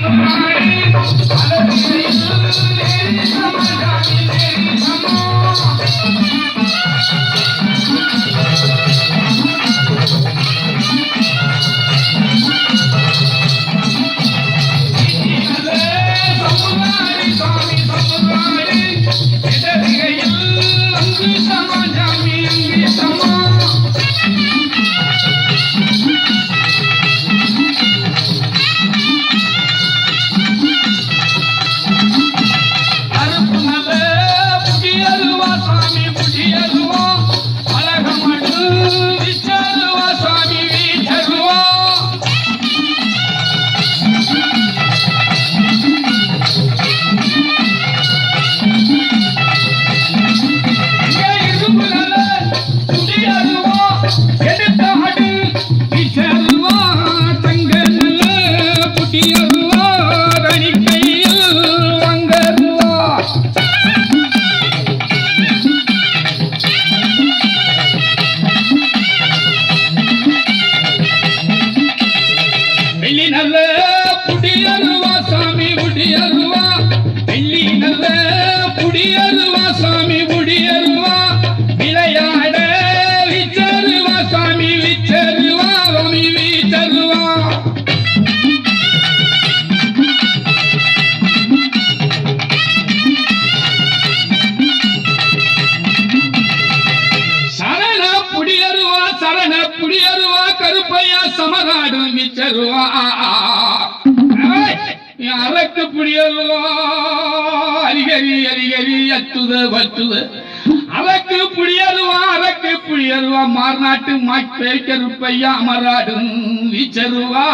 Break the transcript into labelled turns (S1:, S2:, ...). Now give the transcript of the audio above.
S1: Hallelujah. సమరాడు మిచ్చరువా அரக்க புரியலோ அரிகரி அரிகரி அத்துத வத்துத. அரக்கு புரியல்வா அரக்கு புரியல்வா மார்நாட்டு மாய்ப்பேய்க்கருப்பையா அமராடும் வீச்சருவா.